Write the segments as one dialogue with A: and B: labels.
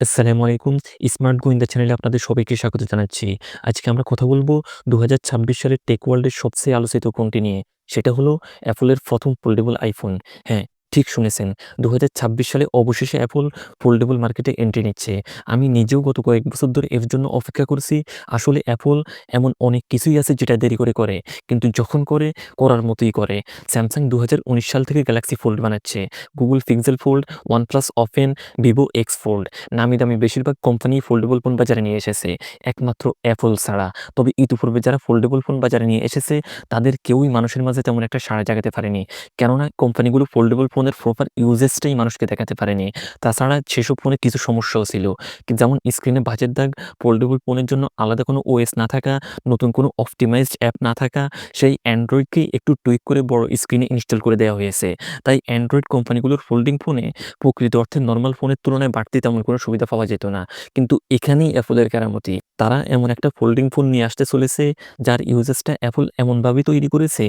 A: আসসালামু আলাইকুম। স্মার্ট গোয়েন্দা চ্যানেলে আপনাদের সবাইকে স্বাগত জানাচ্ছি। আজকে আমরা কথা বলব দু হাজার ছাব্বিশ সালের টেক ওয়ার্ল্ডের সবচেয়ে আলোচিত ফোনটি নিয়ে। সেটা হলো অ্যাপলের প্রথম ফোল্ডেবল আইফোন। হ্যাঁ, ঠিক শুনেছেন। ২০২৬ সালে অবশেষে অ্যাপল ফোল্ডেবল মার্কেটে এন্ট্রি নিচ্ছে। আমি নিজেও গত কয়েক বছর ধরে এর জন্য অপেক্ষা করছি। আসলে অ্যাপল এমন অনেক কিছুই আছে যেটা দেরি করে করে। কিন্তু যখন করে, করার মতোই করে। স্যামসাং ২০১৯ সাল থেকে গ্যালাক্সি ফোল্ড বানাচ্ছে। Google Pixel Fold, OnePlus Open, Vivo X Fold. নামি দামি বেশিরভাগ কোম্পানি ফোল্ডেবল ফোন বাজারে নিয়ে এসেছে। একমাত্র অ্যাপল ছাড়া। তবে ইতিপূর্বে যারা ফোল্ডেবল ফোন বাজারে নিয়ে এসেছে, তাদের কেউই মানুষের মাঝে তেমন একটা সাড়া জাগাতে পারেনি। কেননা কোম্পানিগুলো ফোল্ডেবল ফোনের প্রপার ইউজেজটাই মানুষকে দেখাতে পারেনি। তাছাড়া সেসব ফোনে কিছু সমস্যাও ছিল। যেমন স্ক্রিনে বাজের দাগ, ফোল্ডেবল ফোনের জন্য আলাদা কোনো ওএস না থাকা, নতুন কোনো অপটিমাইজড অ্যাপ না থাকা, সেই অ্যান্ড্রয়েডকেই একটু টুইক করে বড় স্ক্রিনে ইনস্টল করে দেওয়া হয়েছে। তাই অ্যান্ড্রয়েড কোম্পানিগুলোর ফোল্ডিং ফোনে প্রকৃত অর্থে নর্মাল ফোনের তুলনায় বাড়তি তেমন কোনো সুবিধা পাওয়া যেত না। কিন্তু এখানেই অ্যাপলের কেরামতি। তারা এমন একটা ফোল্ডিং ফোন নিয়ে আসতে চলেছে, যার ইউজেসটা অ্যাপল এমনভাবে তৈরি করেছে,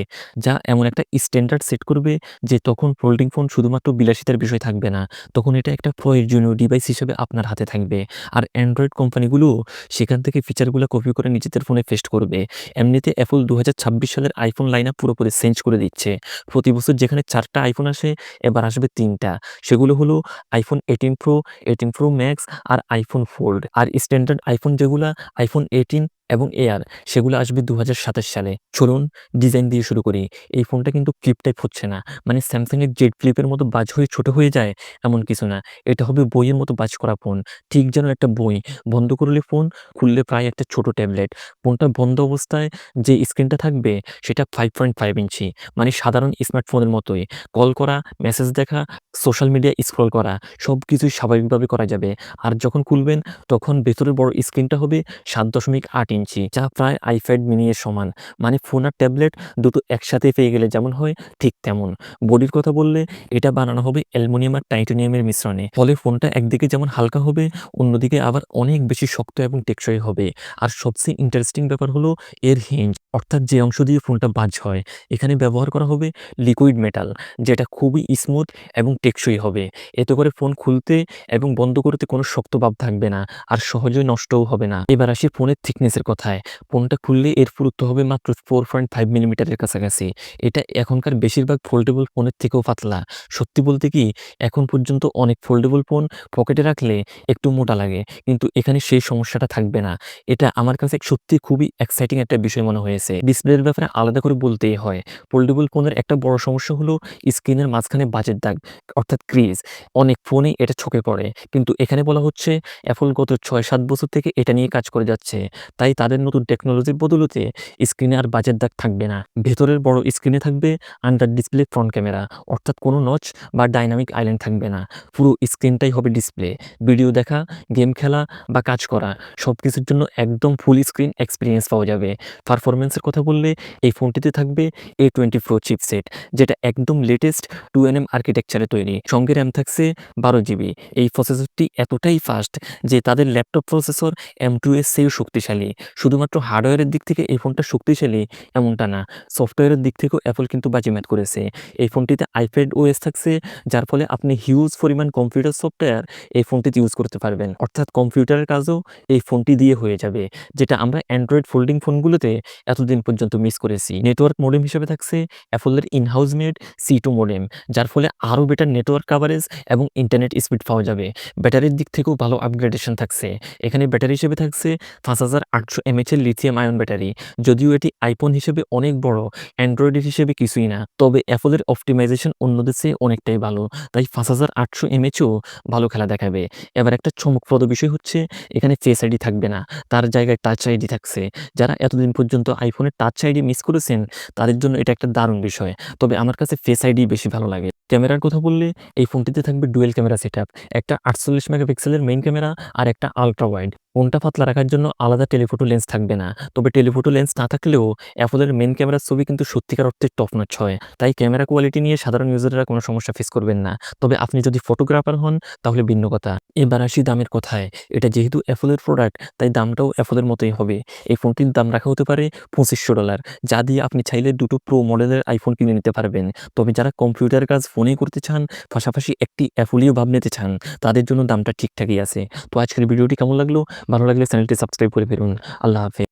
A: যা এমন একটা স্ট্যান্ডার্ড সেট করবে যে তখন ফোল্ডিং ফোন শুধুমাত্র বিলাসিতার বিষয় থাকবে না। তখন এটা একটা প্রয়োজনীয় ডিভাইস হিসেবে আপনার হাতে থাকবে। আর অ্যান্ড্রয়েড কোম্পানিগুলো সেখান থেকে ফিচারগুলো কপি করে নিজেদের ফোনে পেস্ট করবে। এমনিতে অ্যাপল ২০২৬ সালের আইফোন লাইনআপ পুরোপুরি চেঞ্জ করে দিচ্ছে। প্রতি বছর যেখানে চারটা আইফোন আসে, এবার আসবে তিনটা সেগুলো হলো আইফোন 18 প্রো, 18 প্রো ম্যাক্স আর আইফোন ফোল্ড। আর স্ট্যান্ডার্ড আইফোন যেগুলা আইফোন 18 এবং এয়ার সেগুলো আসবে ২০২৭ সালে। চলুন ডিজাইন দিয়ে শুরু করি। এই ফোনটা কিন্তু ক্লিপ টাইপ হচ্ছে না। মানে স্যামসাংয়ের জেড ফ্লিপের মতো বাজ হয়ে ছোট হয়ে যায় এমন কিছু না। এটা হবে বইয়ের মতো বাজ করা ফোন। ঠিক যেন একটা বই। বন্ধ করলে ফোন, খুললে প্রায় একটা ছোট ট্যাবলেট। ফোনটা বন্ধ অবস্থায় যে স্ক্রিনটা থাকবে সেটা 5.5 ইঞ্চি। মানে সাধারণ স্মার্টফোনের মতোই। কল করা, মেসেজ দেখা, সোশ্যাল মিডিয়া স্ক্রল করা সব কিছুই স্বাভাবিকভাবে করা যাবে। আর যখন খুলবেন তখন ভেতরের বড় স্ক্রিনটা হবে ৭.৮ ইঞ্চি যা প্রায় আইপ্যাড মিনি এর সমান। মানে ফোন আর ট্যাবলেট দুটো একসাথে পেয়ে গেলে যেমন হয় ঠিক তেমন। বডির কথা বললে এটা বানানো হবে অ্যালুমিনিয়াম আর টাইটানিয়ামের মিশ্রণে। ফলে ফোনটা একদিকে যেমন হালকা হবে, অন্যদিকে আবার অনেক বেশি শক্ত এবং টেকসই হবে। আর সবচেয়ে ইন্টারেস্টিং ব্যাপার হলো এর হিঞ্জ অর্থাৎ যে অংশ দিয়ে ফোনটা বাজ হয়। এখানে ব্যবহার করা হবে লিকুইড মেটাল যেটা খুবই স্মুথ এবং টেকসই হবে। এতে করে ফোন খুলতে এবং বন্ধ করতে কোনো শক্ত ভাব থাকবে না। আর সহজেই নষ্টও হবে না। এবার আসি ফোনের থিকনেসের কথায়। ফোনটা খুললে এর পুরুত্ব হবে মাত্র 4.5 মিলিমিটারের কাছাকাছি। এটা এখনকার বেশিরভাগ ফোল্ডেবল ফোনের থেকেও পাতলা। সত্যি বলতে কি, এখন পর্যন্ত অনেক ফোল্ডেবল ফোন পকেটে রাখলে একটু মোটা লাগে। কিন্তু এখানে সেই সমস্যাটা থাকবে না। এটা আমার কাছে সত্যি খুবই এক্সাইটিং একটা বিষয় মনে হয়েছে। ডিসপ্লের ব্যাপারে আলাদা করে বলতেই হয়। ফোল্ডেবল ফোনের একটা বড় সমস্যা হলো স্ক্রিনের মাঝখানে বাজের দাগ, অর্থাৎ ক্রিজ। অনেক ফোনেই এটা চোখে পড়ে। কিন্তু এখানে বলা হচ্ছে অ্যাপল গত ৬-৭ বছর থেকে এটা নিয়ে কাজ করে যাচ্ছে। তাই তাদের নতুন টেকনোলজির বদলতে স্ক্রিনে আর বাজের দাগ থাকবে না। ভেতরের বড় স্ক্রিনে থাকবে আন্ডার ডিসপ্লে ফ্রন্ট ক্যামেরা অর্থাৎ কোনো নচ বা ডাইনামিক আইল্যান্ড থাকবে না। পুরো স্ক্রিনটাই হবে ডিসপ্লে। ভিডিও দেখা, গেম খেলা বা কাজ করা সব কিছুর জন্য একদম ফুল স্ক্রিন এক্সপিরিয়েন্স পাওয়া যাবে। পারফরমেন্সের কথা বললে এই ফোনটিতে থাকবে এ A20 প্রো চিপসেট যেটা একদম লেটেস্ট টু এন এম আর্কিটেকচারে তৈরি। সঙ্গে র্যাম থাকছে 12 জিবি। এই প্রসেসরটি এতটাই ফাস্ট যে তাদের ল্যাপটপ প্রসেসর এম টু এর চেয়েও শক্তিশালী। শুধুমাত্র হার্ডওয়্যারের দিক থেকে এই ফোনটা শক্তিশালী এমনটা না। সফটওয়্যারের দিক থেকেও অ্যাপল কিন্তু বাজিমাত করেছে। এই ফোনটিতে আইপ্যাড ওএস থাকছে, যার ফলে আপনি হিউজ পরিমাণ কম্পিউটার সফটওয়্যার এই ফোনটিতে ইউজ করতে পারবেন। অর্থাৎ কম্পিউটারের কাজও এই ফোনটি দিয়ে হয়ে যাবে। যেটা আমরা অ্যান্ড্রয়েড ফোল্ডিং ফোনগুলোতে এতদিন পর্যন্ত মিস করেছি। নেটওয়ার্ক মডেম হিসেবে থাকছে অ্যাপলের ইন-হাউস মেড C2 মডেম যার ফলে আরও বেটার নেটওয়ার্ক কাভারেজ এবং ইন্টারনেট স্পিড পাওয়া যাবে। ব্যাটারির দিক থেকেও ভালো আপগ্রেডেশন থাকছে। এখানে ব্যাটারি হিসেবে থাকছে ৫৮০০ এমএএইচ এর লিথিয়াম আয়ন ব্যাটারি। যদিও এটি আইফোন হিসেবে অনেক বড়, অ্যান্ড্রয়েড হিসেবে কিছুই না। তবে অ্যাপলের অপটিমাইজেশন অন্যদের চেয়ে অনেকটাই ভালো। তাই ৫৮০০ এমএএইচও ভালো খেলা দেখাবে। এবার একটা চমকপ্রদ বিষয় হচ্ছে এখানে ফেস আইডি থাকবে না। তার জায়গায় টাচ আইডি থাকছে। যারা এতদিন পর্যন্ত আইফোনের টাচ আইডি মিস করেছেন তাদের জন্য এটা একটা দারুণ বিষয়। তবে আমার কাছে ফেস আইডি বেশি ভালো লাগে। ক্যামেরার কথা বললে এই ফোনটিতে থাকবে ডুয়েল ক্যামেরা সেটআপ। একটা ৪৮ মেগাপিক্সেলের মেইন ক্যামেরা আর একটা আলট্রা ওয়াইড। ফোনটা পাতলা রাখার জন্য আলাদা টেলিফোটো লেন্স থাকবে না। তবে টেলিফোটো লেন্স না থাকলেও অ্যাপলের মেন ক্যামেরার ছবি কিন্তু সত্যিকার অর্থে টপ নচ হয়। তাই ক্যামেরা কোয়ালিটি নিয়ে সাধারণ ইউজাররা কোনো সমস্যা ফেস করবেন না। তবে আপনি যদি ফটোগ্রাফার হন, তাহলে ভিন্ন কথা। এবার আসি দামের কথায়। এটা যেহেতু অ্যাপলের প্রোডাক্ট তাই দামটাও অ্যাপলের মতোই হবে। এই ফোনটির দাম রাখা হতে পারে $২৫০০ যা দিয়ে আপনি চাইলে দুটো প্রো মডেলের আইফোন কিনে নিতে পারবেন। তবে যারা কম্পিউটার কাজ ফোনে করতে চান, পাশাপাশি একটি অ্যাফোলিও ভাব নিতে চান, তাদের জন্য দামটা ঠিকঠাকই আছে। তো আজকের ভিডিওটি কেমন লাগল? ভালো লাগলে চ্যানেলটি সাবস্ক্রাইব করে ফেলুন। আল্লাহ হাফেজ।